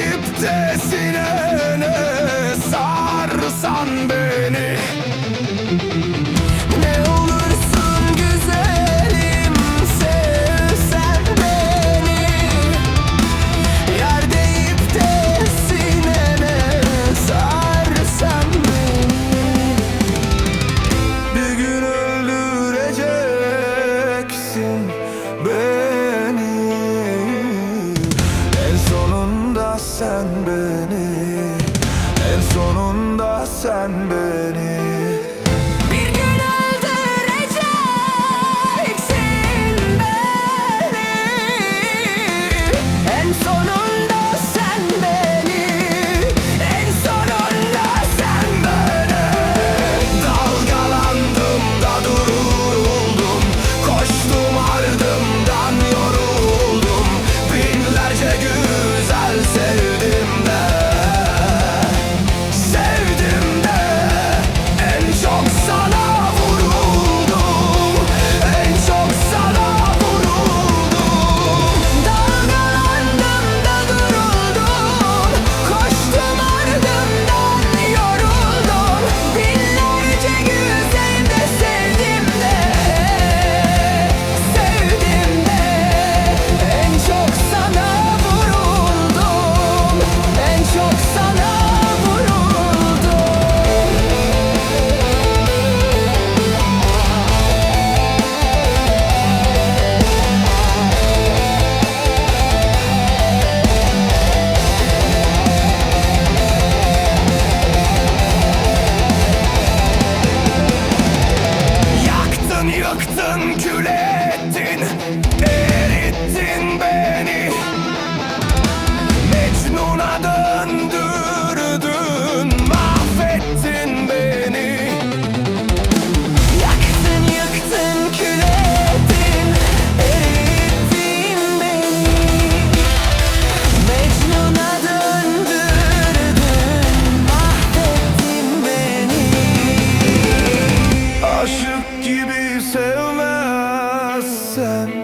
Deyip de sinene sarsan beni sun.